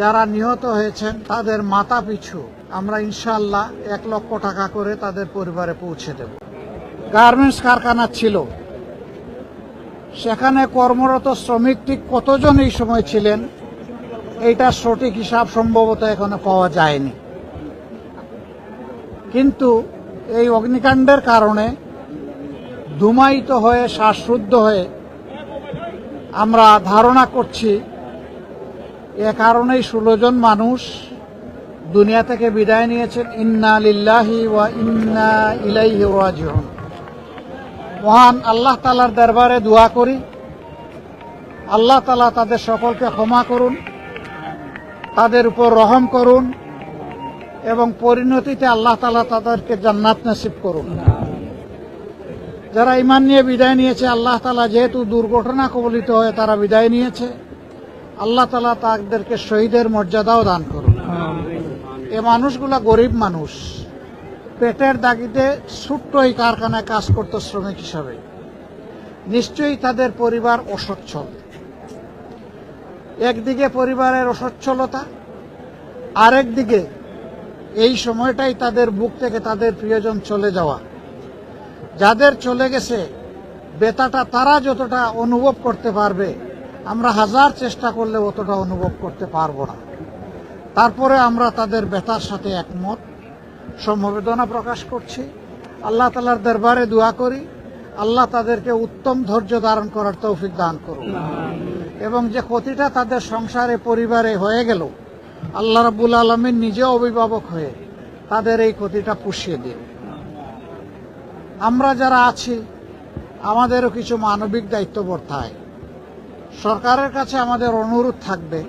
যারা নিহত হয়েছেন, তাদের মাথা পিছু আমরা ইনশাল্লাহ এক লক্ষ টাকা করে তাদের পরিবারে পৌঁছে দেব। গার্মেন্টস কারখানা ছিল। সেখানে কর্মরত শ্রমিক ঠিক কতজন এই সময় ছিলেন, এইটা সঠিক হিসাব সম্ভবত এখনও পাওয়া যায়নি। কিন্তু এই অগ্নিকাণ্ডের কারণে ধুমায়িত হয়ে, শ্বাসরুদ্ধ হয়ে আমরা ধারণা করছি এ কারণেই ষোলো জন মানুষ দুনিয়া থেকে বিদায় নিয়েছেন। ইন্না লিল্লাহি ওয়া ইন্না ইলাইহি রাজিউন। মহান আল্লাহ তালার দরবারে দোয়া করি। আল্লাহ তালা তাদের সকলকে ক্ষমা করুন, তাদের উপর রহম করুন এবং পরিণতিতে আল্লাহ তালা তাদেরকে জান্নাত নসিব করুন। যারা ইমান নিয়ে বিদায় নিয়েছে, আল্লাহ তালা যেহেতু দুর্ঘটনা কবলিত হয়ে তারা বিদায় নিয়েছে। আল্লাহ তালা তাদেরকে শহীদের মর্যাদাও দান করুন। এ মানুষগুলা গরিব মানুষ। পেটের দাগিতে ছোট্ট এই কারখানায় কাজ করত শ্রমিক হিসাবে। নিশ্চয়ই তাদের পরিবার অসচ্ছল। একদিকে পরিবারের অসচ্ছলতা আরেক দিকে এই সময়টাই তাদের বুক থেকে তাদের প্রিয়জন চলে যাওয়া। যাদের চলে গেছে বেতাটা তারা যতটা অনুভব করতে পারবে আমরা হাজার চেষ্টা করলে অতটা অনুভব করতে পারব না। তারপরে আমরা তাদের বেতার সাথে একমত। সমবেদনা প্রকাশ করছি। আল্লাহ তালার দরবারে দোয়া করি। আল্লাহ তাদেরকে উত্তম ধৈর্য ধারণ করার তৌফিক দান করুন। এবং যে ক্ষতিটা তাদের সংসারে, পরিবারে হয়ে গেল, আল্লাহ রাবুল আলমীর নিজে অভিভাবক হয়ে তাদের এই ক্ষতিটা পুষিয়ে দিন। আমরা যারা আছি, আমাদেরও কিছু মানবিক দায়িত্ববোধ থাকে সরকারের কাছে আমাদের অনুরোধ থাকবে,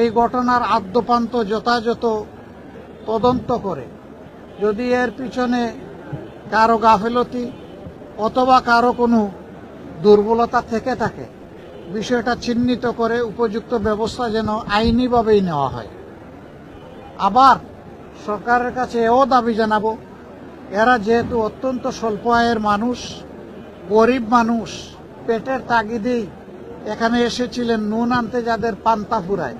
এই ঘটনার আদ্যপান্ত যথাযথ তদন্ত করে। যদি এর পিছনে কারও গাফিলতি অথবা কারও কোনো দুর্বলতা থেকে থাকে, বিষয়টা চিহ্নিত করে উপযুক্ত ব্যবস্থা যেন আইনিভাবেই নেওয়া হয়। আবার সরকারের কাছে এও দাবি জানাব, এরা যেহেতু অত্যন্ত স্বল্প আয়ের মানুষ, গরিব মানুষ, পেটের তাগিদেই এখানে এসেছিলেন নুন আনতে যাদের পান্তা ফুরায়।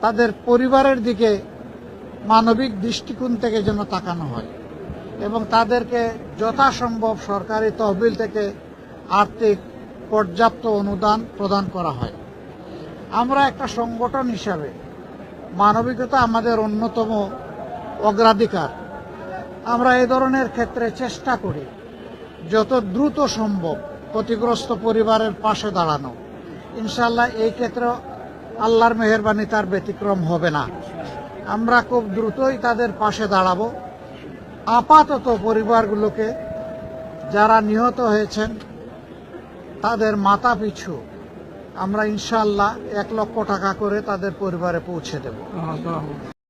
তাদের পরিবারের দিকে মানবিক দৃষ্টিকোণ থেকে যেন তাকানো হয় এবং তাদেরকে যথাসম্ভব সরকারি তহবিল থেকে আর্থিক পর্যাপ্ত অনুদান প্রদান করা হয়। আমরা একটা সংগঠন হিসাবে মানবিকতা আমাদের অন্যতম অগ্রাধিকার। আমরা এ ধরনের ক্ষেত্রে চেষ্টা করি, যত দ্রুত সম্ভব ক্ষতিগ্রস্ত পরিবারের পাশে দাঁড়ানো। ইনশাল্লাহ এই ক্ষেত্রে আল্লাহর মেহরবানি তার ব্যতিক্রম হবে না। আমরা খুব দ্রুতই তাদের পাশে দাঁড়াবো। আপাতত পরিবারগুলোকে যারা নিহত হয়েছেন, তাদের মাথা পিছু আমরা ইনশাল্লাহ এক লক্ষ টাকা করে তাদের পরিবারে পৌঁছে দেব।